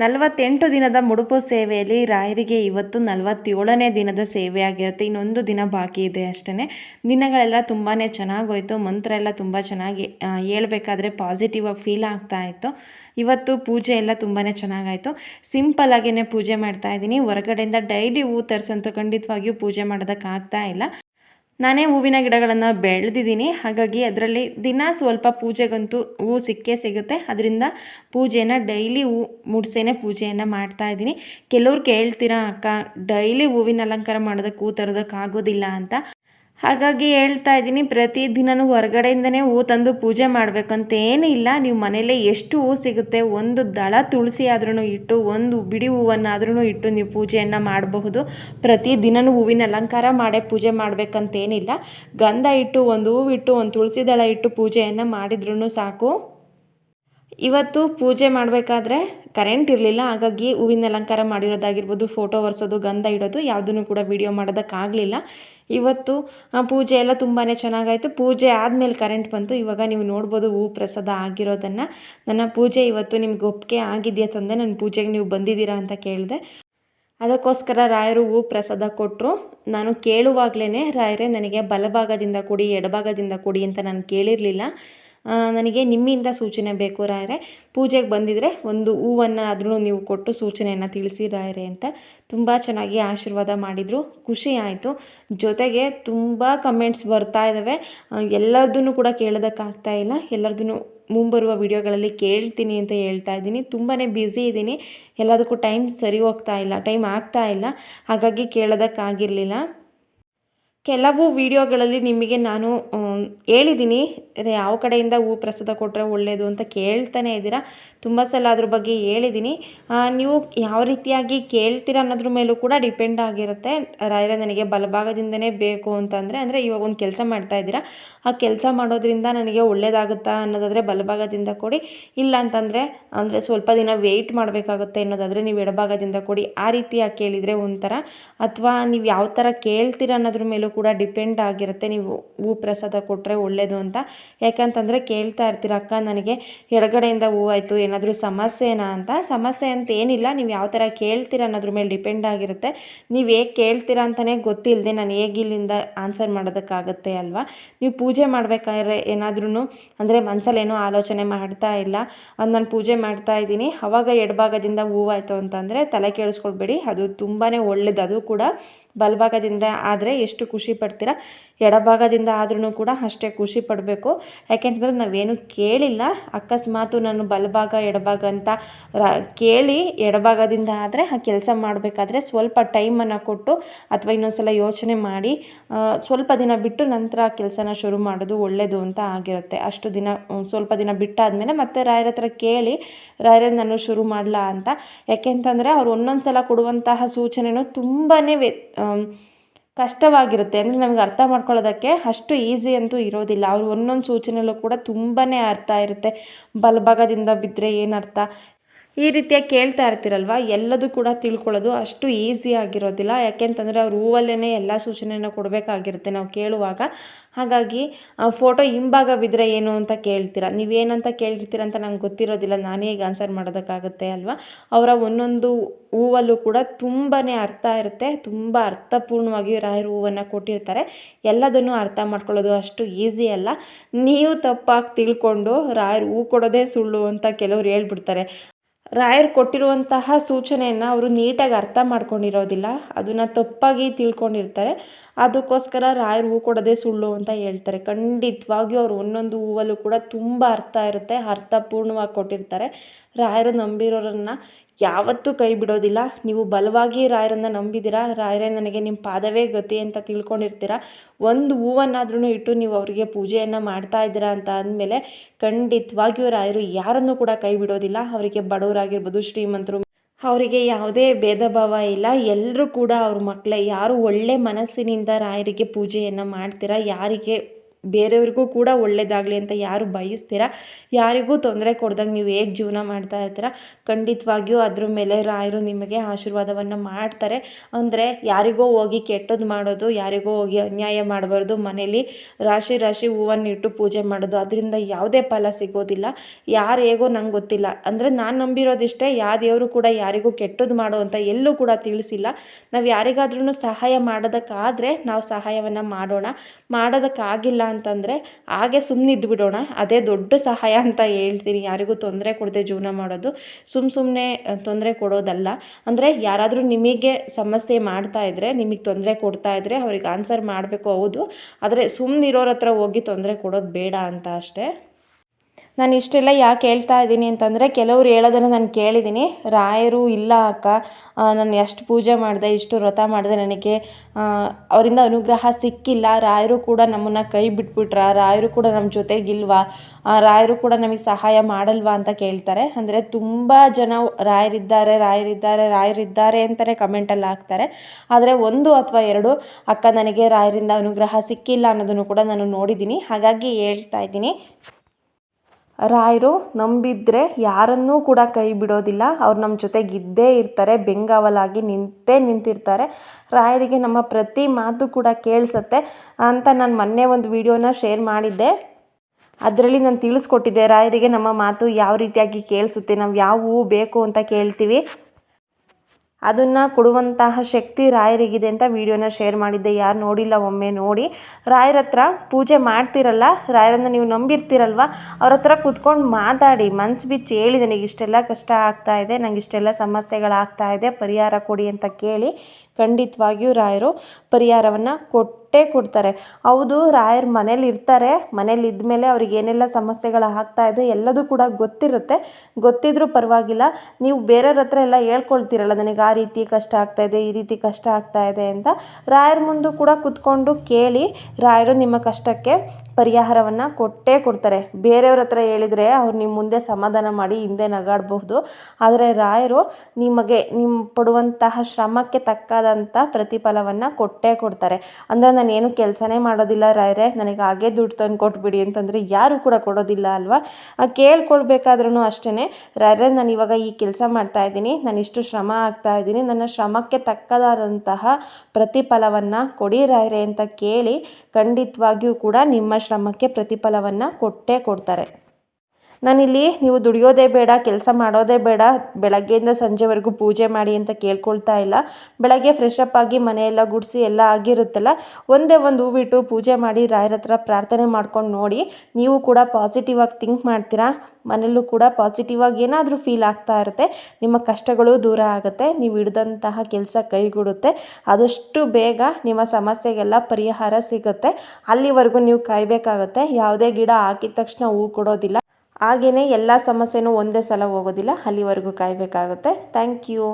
ನಲವತ್ತೆಂಟು ದಿನದ ಮುಡುಪು ಸೇವೆಯಲ್ಲಿ ರಾಯರಿಗೆ ಇವತ್ತು ನಲವತ್ತೇಳನೇ ದಿನದ ಸೇವೆ ಆಗಿರುತ್ತೆ ಇನ್ನೊಂದು ದಿನ ಬಾಕಿ ಇದೆ ಅಷ್ಟೇ ದಿನಗಳೆಲ್ಲ ತುಂಬಾ ಚೆನ್ನಾಗೋಯಿತು. ಮಂತ್ರ ಎಲ್ಲ ತುಂಬ ಚೆನ್ನಾಗಿ ಹೇಳ್ಬೇಕಾದ್ರೆ ಪಾಸಿಟಿವ್ ಆಗಿ ಫೀಲ್ ಆಗ್ತಾ ಇತ್ತು. ಇವತ್ತು ಪೂಜೆ ಎಲ್ಲ ತುಂಬಾ ಚೆನ್ನಾಗಾಯಿತು. ಸಿಂಪಲ್ ಆಗಿಯೇ ಪೂಜೆ ಮಾಡ್ತಾ ಇದ್ದೀನಿ. ಹೊರಗಡೆಯಿಂದ ಡೈಲಿ ಹೂ ತರಿಸಂತೂ ಖಂಡಿತವಾಗಿಯೂ ಪೂಜೆ ಮಾಡೋದಕ್ಕಾಗ್ತಾ ಇಲ್ಲ. ನಾನೇ ಹೂವಿನ ಗಿಡಗಳನ್ನು ಬೆಳೆದಿದ್ದೀನಿ. ಹಾಗಾಗಿ ಅದರಲ್ಲಿ ದಿನ ಸ್ವಲ್ಪ ಪೂಜೆಗಂತೂ ಹೂ ಸಿಕ್ಕೇ ಸಿಗುತ್ತೆ. ಅದರಿಂದ ಪೂಜೆನ ಡೈಲಿ ಹೂ ಮುಡ್ಸೇನೆ ಪೂಜೆಯನ್ನು ಮಾಡ್ತಾ ಇದ್ದೀನಿ. ಕೆಲವ್ರು ಕೇಳ್ತೀರಾ, ಅಕ್ಕ, ಡೈಲಿ ಹೂವಿನ ಅಲಂಕಾರ ಮಾಡೋದಕ್ಕೆ ಹೂ ತರೋದಕ್ಕೆ ಆಗೋದಿಲ್ಲ ಅಂತ. ಹಾಗಾಗಿ ಹೇಳ್ತಾ ಇದ್ದೀನಿ ಪ್ರತಿದಿನವೂ ಹೊರಗಡೆಯಿಂದನೇ ಹೂ ತಂದು ಪೂಜೆ ಮಾಡಬೇಕಂತ ಇಲ್ಲ. ನೀವು ಮನೆಯಲ್ಲೇ ಎಷ್ಟು ಹೂ ಸಿಗುತ್ತೆ, ಒಂದು ದಳ ತುಳಸಿ ಆದ್ರೂ ಇಟ್ಟು, ಒಂದು ಬಿಡಿ ಹೂವನ್ನಾದ್ರೂ ಇಟ್ಟು ನೀವು ಪೂಜೆಯನ್ನು ಮಾಡಬಹುದು. ಪ್ರತಿದಿನವೂ ಹೂವಿನ ಅಲಂಕಾರ ಮಾಡೇ ಪೂಜೆ ಮಾಡಬೇಕಂತೇನಿಲ್ಲ. ಗಂಧ ಇಟ್ಟು, ಒಂದು ಹೂವಿಟ್ಟು, ಒಂದು ತುಳಸಿ ದಳ ಇಟ್ಟು ಪೂಜೆಯನ್ನು ಮಾಡಿದ್ರೂ ಸಾಕು. ಇವತ್ತು ಪೂಜೆ ಮಾಡಬೇಕಾದ್ರೆ ಕರೆಂಟ್ ಇರಲಿಲ್ಲ, ಹಾಗಾಗಿ ಹೂವಿನ ಅಲಂಕಾರ ಮಾಡಿರೋದಾಗಿರ್ಬೋದು ಫೋಟೋ ಒರೆಸೋದು, ಗಂಧ ಇಡೋದು ಯಾವುದನ್ನು ಕೂಡ ವಿಡಿಯೋ ಮಾಡೋದಕ್ಕಾಗಲಿಲ್ಲ. ಇವತ್ತು ಪೂಜೆ ಎಲ್ಲ ತುಂಬಾ ಚೆನ್ನಾಗಾಯಿತು. ಪೂಜೆ ಆದಮೇಲೆ ಕರೆಂಟ್ ಬಂತು. ಇವಾಗ ನೀವು ನೋಡ್ಬೋದು ಹೂ ಪ್ರಸಾದ ಆಗಿರೋದನ್ನು. ನನ್ನ ಪೂಜೆ ಇವತ್ತು ನಿಮ್ಗೆ ಒಪ್ಪಿಗೆ ಆಗಿದೆಯಾ ತಂದೆ? ನನ್ನ ಪೂಜೆಗೆ ನೀವು ಬಂದಿದ್ದೀರಾ ಅಂತ ಕೇಳಿದೆ. ಅದಕ್ಕೋಸ್ಕರ ರಾಯರು ಹೂ ಪ್ರಸಾದ ಕೊಟ್ಟರು ನಾನು ಕೇಳುವಾಗಲೇ ರಾಯರೇ, ನನಗೆ ಬಲಭಾಗದಿಂದ ಕೊಡಿ, ಎಡಭಾಗದಿಂದ ಕೊಡಿ ಅಂತ ನಾನು ಕೇಳಿರಲಿಲ್ಲ. ನನಗೆ ನಿಮ್ಮಿಂದ ಸೂಚನೆ ಬೇಕು ರಾಯರೆ. ಪೂಜೆಗೆ ಬಂದಿದ್ದರೆ ಒಂದು ಹೂವನ್ನು ಆದ್ರೂ ನೀವು ಕೊಟ್ಟು ಸೂಚನೆಯನ್ನು ತಿಳಿಸಿ ರಾಯರೆ ಅಂತ ತುಂಬ ಚೆನ್ನಾಗಿ ಆಶೀರ್ವಾದ ಮಾಡಿದರು. ಖುಷಿ ಆಯಿತು. ಜೊತೆಗೆ ತುಂಬ ಕಮೆಂಟ್ಸ್ ಬರ್ತಾ ಇದ್ದಾವೆ ಎಲ್ಲರದೂ ಕೂಡ ಕೇಳೋದಕ್ಕಾಗ್ತಾ ಇಲ್ಲ. ಎಲ್ಲರದೂ ಮುಂಬರುವ ವಿಡಿಯೋಗಳಲ್ಲಿ ಕೇಳ್ತೀನಿ ಅಂತ ಹೇಳ್ತಾ ಇದ್ದೀನಿ. ತುಂಬಾ ಬ್ಯುಸಿ ಇದ್ದೀನಿ. ಎಲ್ಲದಕ್ಕೂ ಟೈಮ್ ಸರಿ ಹೋಗ್ತಾ ಇಲ್ಲ ಟೈಮ್ ಆಗ್ತಾ ಇಲ್ಲ. ಹಾಗಾಗಿ ಕೇಳೋದಕ್ಕಾಗಿರಲಿಲ್ಲ. ಕೆಲವು ವಿಡಿಯೋಗಳಲ್ಲಿ ನಿಮಗೆ ನಾನು ಹೇಳಿದ್ದೀನಿ. ಯಾವ ಕಡೆಯಿಂದ ಹೂ ಪ್ರಸಾದ ಕೊಟ್ಟರೆ ಒಳ್ಳೆಯದು ಅಂತ ಕೇಳ್ತಾನೆ ಇದ್ದೀರಾ. ತುಂಬ ಸಲ ಅದ್ರ ಬಗ್ಗೆ ಹೇಳಿದ್ದೀನಿ. ನೀವು ಯಾವ ರೀತಿಯಾಗಿ ಕೇಳ್ತೀರ ಅನ್ನೋದ್ರ ಮೇಲೂ ಕೂಡ ಡಿಪೆಂಡ್ ಆಗಿರುತ್ತೆ. ರಾಯರ ನನಗೆ ಬಲಭಾಗದಿಂದನೇ ಬೇಕು ಅಂತಂದರೆ ಅಂದರೆ ಇವಾಗ ಒಂದು ಕೆಲಸ ಮಾಡ್ತಾ ಇದ್ದೀರಾ. ಆ ಕೆಲಸ ಮಾಡೋದ್ರಿಂದ ನನಗೆ ಒಳ್ಳೆಯದಾಗುತ್ತಾ ಅನ್ನೋದಾದರೆ ಬಲಭಾಗದಿಂದ ಕೊಡಿ. ಇಲ್ಲ ಅಂತಂದರೆ, ಅಂದರೆ ಸ್ವಲ್ಪ ದಿನ ವೆಯ್ಟ್ ಮಾಡಬೇಕಾಗುತ್ತೆ ಅನ್ನೋದಾದರೆ ನೀವು ಎಡಭಾಗದಿಂದ ಕೊಡಿ. ಆ ರೀತಿಯಾಗಿ ಕೇಳಿದರೆ ಒಂಥರ. ಅಥವಾ ನೀವು ಯಾವ ಥರ ಕೇಳ್ತೀರ ಅನ್ನೋದ್ರ ಮೇಲೂ ಕೂಡ ಡಿಪೆಂಡ್ ಆಗಿರುತ್ತೆ. ನೀವು ಹೂ ಪ್ರಸಾದ ಕೊಟ್ಟರೆ ಒಳ್ಳೆಯದು ಅಂತ. ಯಾಕಂತಂದರೆ ಕೇಳ್ತಾ ಇರ್ತೀರ, ಅಕ್ಕ, ನನಗೆ ಎಡಗಡೆಯಿಂದ ಹೂವಾಯಿತು ಏನಾದರೂ ಸಮಸ್ಯೆನಾ ಅಂತ? ಸಮಸ್ಯೆ ಅಂತ ಏನಿಲ್ಲ. ನೀವು ಯಾವ ಥರ ಕೇಳ್ತೀರ ಅನ್ನೋದ್ರ ಮೇಲೆ ಡಿಪೆಂಡ್ ಆಗಿರುತ್ತೆ. ನೀವು ಹೇಗೆ ಕೇಳ್ತೀರಾ ಅಂತಲೇ ಗೊತ್ತಿಲ್ಲದೆ ನಾನು ಹೇಗೆ ಇಲ್ಲಿಂದ ಆನ್ಸರ್ ಮಾಡೋದಕ್ಕಾಗತ್ತೆ ಅಲ್ವಾ? ನೀವು ಪೂಜೆ ಮಾಡಬೇಕಾದ್ರೆ ಏನಾದ್ರೂ ಅಂದರೆ ಮನಸ್ಸಲ್ಲಿ ಆಲೋಚನೆ ಮಾಡ್ತಾ ಇಲ್ಲ. ಅದು ನಾನು ಪೂಜೆ ಮಾಡ್ತಾ ಇದ್ದೀನಿ. ಅವಾಗ ಎಡಭಾಗದಿಂದ ಹೂವಾಯಿತು ಅಂತಂದರೆ ತಲೆ ಕೇಳಿಸ್ಕೊಳ್ಬೇಡಿ ಅದು ತುಂಬಾ ಒಳ್ಳೇದು. ಅದು ಕೂಡ ಬಲಭಾಗದಿಂದ ಆದರೆ ಎಷ್ಟು ಖುಷಿ ಪಡ್ತೀರಾ? ಎಡಭಾಗದಿಂದ ಆದ್ರೂ ಕೂಡ ಅಷ್ಟೇ ಖುಷಿ ಪಡಬೇಕು. ಯಾಕೆಂತಂದರೆ ನಾವೇನು ಕೇಳಿಲ್ಲ. ಅಕಸ್ಮಾತು ನಾನು ಬಲಭಾಗ, ಎಡಭಾಗ ಅಂತ ಕೇಳಿ ಎಡಭಾಗದಿಂದ ಆದರೆ ಆ ಕೆಲಸ ಮಾಡಬೇಕಾದ್ರೆ ಸ್ವಲ್ಪ ಟೈಮನ್ನು ಕೊಟ್ಟು ಅಥವಾ ಇನ್ನೊಂದ್ಸಲ ಯೋಚನೆ ಮಾಡಿ ಸ್ವಲ್ಪ ದಿನ ಬಿಟ್ಟು ನಂತರ ಆ ಕೆಲಸನ ಶುರು ಮಾಡೋದು ಒಳ್ಳೆಯದು ಅಂತ ಆಗಿರುತ್ತೆ. ಅಷ್ಟು ದಿನ ಸ್ವಲ್ಪ ದಿನ ಬಿಟ್ಟಾದಮೇಲೆ ಮತ್ತೆ ರಾಯರ ಹತ್ರ ಕೇಳಿ, ರಾಯರ ನಾನು ಶುರು ಮಾಡಲಾ ಅಂತ. ಯಾಕೆಂತಂದರೆ ಅವ್ರು ಒಂದೊಂದು ಸಲ ಕೊಡುವಂತಹ ಸೂಚನೆಯೂ ತುಂಬಾ ವ್ಯ ಕಷ್ಟವಾಗಿರುತ್ತೆ. ಅಂದರೆ ನಮಗೆ ಅರ್ಥ ಮಾಡ್ಕೊಳ್ಳೋದಕ್ಕೆ ಅಷ್ಟು ಈಸಿ ಅಂತೂ ಇರೋದಿಲ್ಲ. ಅವರು ಒಂದೊಂದು ಸೂಚನೆಯಲ್ಲೂ ಕೂಡ ತುಂಬಾ ಅರ್ಥ ಇರುತ್ತೆ. ಬಲಭಾಗದಿಂದ ಬಿದ್ದರೆ ಏನು ಅರ್ಥ? ಈ ರೀತಿಯಾಗಿ ಕೇಳ್ತಾ ಇರ್ತೀರಲ್ವ? ಎಲ್ಲದೂ ಕೂಡ ತಿಳ್ಕೊಳ್ಳೋದು ಅಷ್ಟು ಈಸಿ ಆಗಿರೋದಿಲ್ಲ. ಯಾಕೆಂತಂದರೆ ಅವ್ರು ಹೂವಲ್ಲೇ ಎಲ್ಲ ಸೂಚನೆಯನ್ನು ಕೊಡಬೇಕಾಗಿರುತ್ತೆ ನಾವು ಕೇಳುವಾಗ. ಹಾಗಾಗಿ ಫೋಟೋ ಹಿಂಭಾಗ ಬಿದ್ದರೆ ಏನು ಅಂತ ಕೇಳ್ತೀರ? ನೀವೇನಂತ ಕೇಳಿರ್ತೀರ ಅಂತ ನಂಗೆ ಗೊತ್ತಿರೋದಿಲ್ಲ. ನಾನೇ ಈಗ ಆನ್ಸರ್ ಮಾಡೋದಕ್ಕಾಗುತ್ತೆ ಅಲ್ವಾ? ಅವರ ಒಂದೊಂದು ಹೂವಲ್ಲೂ ಕೂಡ ತುಂಬಾ ಅರ್ಥ ಇರುತ್ತೆ. ತುಂಬ ಅರ್ಥಪೂರ್ಣವಾಗಿ ರಾಯರು ಹೂವನ್ನು ಕೊಟ್ಟಿರ್ತಾರೆ. ಎಲ್ಲದನ್ನು ಅರ್ಥ ಮಾಡ್ಕೊಳ್ಳೋದು ಅಷ್ಟು ಈಸಿ ಅಲ್ಲ. ನೀವು ತಪ್ಪಾಗಿ ತಿಳ್ಕೊಂಡು ರಾಯರು ಹೂ ಕೊಡೋದೇ ಸುಳ್ಳು ಅಂತ ಕೆಲವ್ರು ಹೇಳ್ಬಿಡ್ತಾರೆ. ರಾಯರು ಕೊಟ್ಟಿರುವಂತಹ ಸೂಚನೆಯನ್ನು ಅವರು ನೀಟಾಗಿ ಅರ್ಥ ಮಾಡ್ಕೊಂಡಿರೋದಿಲ್ಲ. ಅದನ್ನು ತಪ್ಪಾಗಿ ತಿಳ್ಕೊಂಡಿರ್ತಾರೆ. ಅದಕ್ಕೋಸ್ಕರ ರಾಯರು ಹೂ ಕೊಡೋದೇ ಸುಳ್ಳು ಅಂತ ಹೇಳ್ತಾರೆ. ಖಂಡಿತವಾಗಿಯೂ ಅವರು ಒಂದೊಂದು ಹೂವಲ್ಲೂ ಕೂಡ ತುಂಬ ಅರ್ಥ ಇರುತ್ತೆ. ಅರ್ಥಪೂರ್ಣವಾಗಿ ಕೊಟ್ಟಿರ್ತಾರೆ. ರಾಯರು ನಂಬಿರೋರನ್ನು ಯಾವತ್ತೂ ಕೈ ಬಿಡೋದಿಲ್ಲ. ನೀವು ಬಲವಾಗಿ ರಾಯರನ್ನು ನಂಬಿದ್ದೀರಾ ರಾಯರೇ, ನನಗೆ ನಿಮ್ಮ ಪಾದವೇ ಗತಿ ಅಂತ ತಿಳ್ಕೊಂಡಿರ್ತೀರ? ಒಂದು ಹೂವನ್ನಾದ್ರೂ ಇಟ್ಟು ನೀವು ಅವರಿಗೆ ಪೂಜೆಯನ್ನು ಮಾಡ್ತಾ ಇದ್ದೀರಾ ಅಂತ ಅಂದಮೇಲೆ ಖಂಡಿತವಾಗಿಯೂ ರಾಯರು ಯಾರನ್ನೂ ಕೂಡ ಕೈ ಬಿಡೋದಿಲ್ಲ. ಅವರಿಗೆ ಬಡವರಾಗಿರ್ಬೋದು, ಶ್ರೀಮಂತರು. ಅವರಿಗೆ ಯಾವುದೇ ಭೇದ ಭಾವ ಇಲ್ಲ. ಎಲ್ಲರೂ ಕೂಡ ಅವ್ರ ಮಕ್ಕಳೇ. ಯಾರು ಒಳ್ಳೆ ಮನಸ್ಸಿನಿಂದ ರಾಯರಿಗೆ ಪೂಜೆಯನ್ನು ಮಾಡ್ತೀರಾ? ಯಾರಿಗೆ ಬೇರೆಯವ್ರಿಗೂ ಕೂಡ ಒಳ್ಳೇದಾಗಲಿ ಅಂತ ಯಾರು ಬಯಸ್ತೀರ, ಯಾರಿಗೂ ತೊಂದರೆ ಕೊಡ್ದಂಗೆ ನೀವು ಹೇಗೆ ಜೀವನ ಮಾಡ್ತಾ ಇರ್ತೀರ, ಖಂಡಿತವಾಗಿಯೂ ಅದ್ರ ಮೇಲೆ ರಾಯರು ನಿಮಗೆ ಆಶೀರ್ವಾದವನ್ನು ಮಾಡ್ತಾರೆ. ಅಂದರೆ ಯಾರಿಗೋ ಹೋಗಿ ಕೆಟ್ಟದ್ದು ಮಾಡೋದು, ಯಾರಿಗೋ ಹೋಗಿ ಅನ್ಯಾಯ ಮಾಡಬಾರ್ದು, ಮನೇಲಿ ರಾಶಿ ರಾಶಿ ಹೂವನ್ನು ಇಟ್ಟು ಪೂಜೆ ಮಾಡೋದು, ಅದರಿಂದ ಯಾವುದೇ ಫಲ ಸಿಗೋದಿಲ್ಲ, ಯಾರು ಹೇಗೋ ನಂಗೆ ಗೊತ್ತಿಲ್ಲ. ಅಂದರೆ ನಾನು ನಂಬಿರೋದಿಷ್ಟೇ ಯಾವ ದೇವರು ಕೂಡ ಯಾರಿಗೂ ಕೆಟ್ಟದ್ದು ಮಾಡೋ ಅಂತ ಎಲ್ಲೂ ಕೂಡ ತಿಳಿಸಿಲ್ಲ. ನಾವು ಯಾರಿಗಾದ್ರೂ ಸಹಾಯ ಮಾಡೋದಕ್ಕಾದರೆ ನಾವು ಸಹಾಯವನ್ನು ಮಾಡೋಣ. ಮಾಡೋದಕ್ಕಾಗಿಲ್ಲ ಅಂತಂದರೆ, ಹಾಗೆ ಸುಮ್ಮನಿದ್ದು ಬಿಡೋಣ ಅದೇ ದೊಡ್ಡ ಸಹಾಯ ಅಂತ ಹೇಳ್ತೀನಿ. ಯಾರಿಗೂ ತೊಂದರೆ ಕೊಡದೆ ಜೀವನ ಮಾಡೋದು. ಸುಮ್ಮ ಸುಮ್ಮನೆ ತೊಂದರೆ ಕೊಡೋದಲ್ಲ. ಅಂದರೆ ಯಾರಾದರೂ ನಿಮಗೆ ಸಮಸ್ಯೆ ಮಾಡ್ತಾ ಇದ್ದರೆ ನಿಮಗೆ ತೊಂದರೆ ಕೊಡ್ತಾ ಇದ್ದರೆ ಅವ್ರಿಗೆ ಆನ್ಸರ್ ಮಾಡಬೇಕು, ಹೌದು. ಆದರೆ ಸುಮ್ಮನಿರೋರ ಹತ್ರ ಹೋಗಿ ತೊಂದರೆ ಕೊಡೋದು ಬೇಡ ಅಂತ ಅಷ್ಟೇ. ನಾನು ಇಷ್ಟೆಲ್ಲ ಯಾಕೆ ಹೇಳ್ತಾ ಇದ್ದೀನಿ ಅಂತಂದರೆ ಕೆಲವ್ರು ಹೇಳೋದನ್ನು ನಾನು ಕೇಳಿದ್ದೀನಿ. ರಾಯರು, ಇಲ್ಲ ಅಕ್ಕ ನಾನು ಎಷ್ಟು ಪೂಜೆ ಮಾಡಿದೆ, ಇಷ್ಟು ವ್ರತ ಮಾಡಿದೆ ನನಗೆ. ಅವರಿಂದ ಅನುಗ್ರಹ ಸಿಕ್ಕಿಲ್ಲ. ರಾಯರು ಕೂಡ ನಮ್ಮನ್ನು ಕೈ ಬಿಟ್ಬಿಟ್ರ. ರಾಯರು ಕೂಡ ನಮ್ಮ ಜೊತೆಗಿಲ್ವಾ? ರಾಯರು ಕೂಡ ನಮಗೆ ಸಹಾಯ ಮಾಡಲ್ವಾ ಅಂತ ಕೇಳ್ತಾರೆ. ಅಂದರೆ ತುಂಬ ಜನ ರಾಯರಿದ್ದಾರೆ ರಾಯರಿದ್ದಾರೆ ರಾಯರಿದ್ದಾರೆ ಅಂತಲೇ ಕಮೆಂಟಲ್ಲಿ ಹಾಕ್ತಾರೆ. ಆದರೆ ಒಂದು ಅಥವಾ ಎರಡು ಅಕ್ಕ ನನಗೆ ರಾಯರಿಂದ ಅನುಗ್ರಹ ಸಿಕ್ಕಿಲ್ಲ ಅನ್ನೋದನ್ನು ಕೂಡ ನಾನು ನೋಡಿದ್ದೀನಿ. ಹಾಗಾಗಿ ಹೇಳ್ತಾ ಇದ್ದೀನಿ. ರಾಯರು ನಂಬಿದರೆ ಯಾರನ್ನೂ ಕೂಡ ಕೈ ಬಿಡೋದಿಲ್ಲ. ಅವ್ರು ನಮ್ಮ ಜೊತೆಗೆ ಇದ್ದೇ ಇರ್ತಾರೆ, ಬೆಂಗಾವಲಾಗಿ ನಿಂತೇ ನಿಂತಿರ್ತಾರೆ. ರಾಯರಿಗೆ ನಮ್ಮ ಪ್ರತಿ ಮಾತು ಕೂಡ ಕೇಳಿಸತ್ತೆ ಅಂತ ನಾನು ಮೊನ್ನೆ ಒಂದು ವಿಡಿಯೋನ ಶೇರ್ ಮಾಡಿದ್ದೆ. ಅದರಲ್ಲಿ ನಾನು ತಿಳಿಸ್ಕೊಟ್ಟಿದ್ದೆ, ರಾಯರಿಗೆ ನಮ್ಮ ಮಾತು ಯಾವ ರೀತಿಯಾಗಿ ಕೇಳಿಸುತ್ತೆ, ನಾವು ಯಾವ ಹೂವು ಬೇಕು ಅಂತ ಕೇಳ್ತೀವಿ. ಅದನ್ನು ಕೊಡುವಂತಹ ಶಕ್ತಿ ರಾಯರಿಗಿದೆ ಅಂತ ವಿಡಿಯೋನ ಶೇರ್ ಮಾಡಿದ್ದೆ. ಯಾರು ನೋಡಿಲ್ಲ ಒಮ್ಮೆ ನೋಡಿ. ರಾಯರ ಹತ್ರ ಪೂಜೆ ಮಾಡ್ತಿರಲ್ಲ, ರಾಯರನ್ನು ನೀವು ನಂಬಿರ್ತೀರಲ್ವ? ಅವ್ರ ಹತ್ರ ಕೂತ್ಕೊಂಡು ಮಾತಾಡಿ. ಮನ್ಸು ಬಿಚ್ಚಿ ಹೇಳಿ ನನಗೆ ಇಷ್ಟೆಲ್ಲ ಕಷ್ಟ ಆಗ್ತಾ ಇದೆ, ನಂಗೆ ಇಷ್ಟೆಲ್ಲ ಸಮಸ್ಯೆಗಳಾಗ್ತಾ ಇದೆ, ಪರಿಹಾರ ಕೊಡಿ ಅಂತ ಕೇಳಿ ಖಂಡಿತವಾಗಿಯೂ ರಾಯರು ಪರಿಹಾರವನ್ನು ಕೊಟ್ಟೇ ಕೊಡ್ತಾರೆ. ಹೌದು, ರಾಯರ್ ಮನೇಲಿ ಇರ್ತಾರೆ. ಮನೇಲಿ ಇದ್ದಮೇಲೆ ಅವ್ರಿಗೆ ಏನೆಲ್ಲ ಸಮಸ್ಯೆಗಳು ಆಗ್ತಾ ಇದೆ ಎಲ್ಲದೂ ಕೂಡ ಗೊತ್ತಿರುತ್ತೆ. ಗೊತ್ತಿದ್ರೂ ಪರವಾಗಿಲ್ಲ. ನೀವು ಬೇರೆಯವ್ರ ಹತ್ರ ಎಲ್ಲ ಹೇಳ್ಕೊಳ್ತೀರಲ್ಲ, ನನಗೆ ಆ ರೀತಿ ಕಷ್ಟ ಆಗ್ತಾ ಇದೆ, ಈ ರೀತಿ ಕಷ್ಟ ಆಗ್ತಾ ಇದೆ ಅಂತ. ರಾಯರ ಮುಂದೆ ಕೂಡ ಕುತ್ಕೊಂಡು ಕೇಳಿ, ರಾಯರು ನಿಮ್ಮ ಕಷ್ಟಕ್ಕೆ ಪರಿಹಾರವನ್ನು ಕೊಟ್ಟೇ ಕೊಡ್ತಾರೆ. ಬೇರೆಯವ್ರ ಹತ್ರ ಹೇಳಿದರೆ ಅವ್ರು ನಿಮ್ಮ ಮುಂದೆ ಸಮಾಧಾನ ಮಾಡಿ ಹಿಂದೆ ನಗಾಡಬಹುದು. ಆದರೆ ರಾಯರು ನಿಮಗೆ ನಿಮ್ಮ ಪಡುವಂತಹ ಶ್ರಮಕ್ಕೆ ತಕ್ಕಾದಂಥ ಪ್ರತಿಫಲವನ್ನು ಕೊಟ್ಟೇ ಕೊಡ್ತಾರೆ. ಅಂದರೆ ನಾನು ಏನು ಕೆಲಸನೇ ಮಾಡೋದಿಲ್ಲ ರಾಯರೇ, ನನಗೆ ಹಾಗೆ ದುಡ್ಡು ತಂದು ಕೊಟ್ಬಿಡಿ ಅಂತಂದರೆ ಯಾರು ಕೂಡ ಕೊಡೋದಿಲ್ಲ ಅಲ್ವಾ? ಕೇಳ್ಕೊಳ್ಬೇಕಾದ್ರೂ ಅಷ್ಟೇ ರಾಯರೇ, ನಾನು ಇವಾಗ ಈ ಕೆಲಸ ಮಾಡ್ತಾ ಇದ್ದೀನಿ. ನಾನು ಇಷ್ಟು ಶ್ರಮ ಆಗ್ತಾ ಇದ್ದೀನಿ. ನನ್ನ ಶ್ರಮಕ್ಕೆ ತಕ್ಕದಾದಂತಹ ಪ್ರತಿಫಲವನ್ನು ಕೊಡಿ ರಾಯರೇ ಅಂತ ಕೇಳಿ ಖಂಡಿತವಾಗಿಯೂ ಕೂಡ ನಿಮ್ಮ ಶ್ರಮಕ್ಕೆ ಪ್ರತಿಫಲವನ್ನು ಕೊಟ್ಟೇ ಕೊಡ್ತಾರೆ. ನಾನಿಲ್ಲಿ ನೀವು ದುಡಿಯೋದೇ ಬೇಡ, ಕೆಲಸ ಮಾಡೋದೇ ಬೇಡ, ಬೆಳಗ್ಗೆಯಿಂದ ಸಂಜೆವರೆಗೂ ಪೂಜೆ ಮಾಡಿ ಅಂತ ಕೇಳ್ಕೊಳ್ತಾ ಇಲ್ಲ. ಬೆಳಗ್ಗೆ ಫ್ರೆಶ್ ಅಪ್ ಆಗಿ ಮನೆಯೆಲ್ಲ ಗುಡಿಸಿ ಎಲ್ಲ ಆಗಿರುತ್ತಲ್ಲ, ಒಂದೇ ಒಂದು ಹೂವಿಟ್ಟು ಪೂಜೆ ಮಾಡಿ ರಾಯರ ಹತ್ರ ಪ್ರಾರ್ಥನೆ ಮಾಡ್ಕೊಂಡು ನೋಡಿ, ನೀವು ಕೂಡ ಪಾಸಿಟಿವ್ ಆಗಿ ಥಿಂಕ್ ಮಾಡ್ತೀರಾ? ಮನೆಯಲ್ಲೂ ಕೂಡ ಪಾಸಿಟಿವ್ ಆಗಿ ಏನಾದರೂ ಫೀಲ್ ಆಗ್ತಾ ಇರುತ್ತೆ. ನಿಮ್ಮ ಕಷ್ಟಗಳು ದೂರ ಆಗುತ್ತೆ, ನೀವು ಹಿಡಿದಂತಹ ಕೆಲಸ ಕೈಗೂಡುತ್ತೆ. ಆದಷ್ಟು ಬೇಗ ನಿಮ್ಮ ಸಮಸ್ಯೆಗೆಲ್ಲ ಪರಿಹಾರ ಸಿಗುತ್ತೆ. ಅಲ್ಲಿವರೆಗೂ ನೀವು ಕಾಯಬೇಕಾಗುತ್ತೆ. ಯಾವುದೇ ಗಿಡ ಹಾಕಿದ ತಕ್ಷಣ ಹೂ ಕೊಡೋದಿಲ್ಲ. ಹಾಗೆಯೇ ಎಲ್ಲ ಸಮಸ್ಯೆನೂ ಒಂದೇ ಸಲ ಹೋಗೋದಿಲ್ಲ ಅಲ್ಲಿವರೆಗೂ ಕಾಯಬೇಕಾಗುತ್ತೆ. Thank you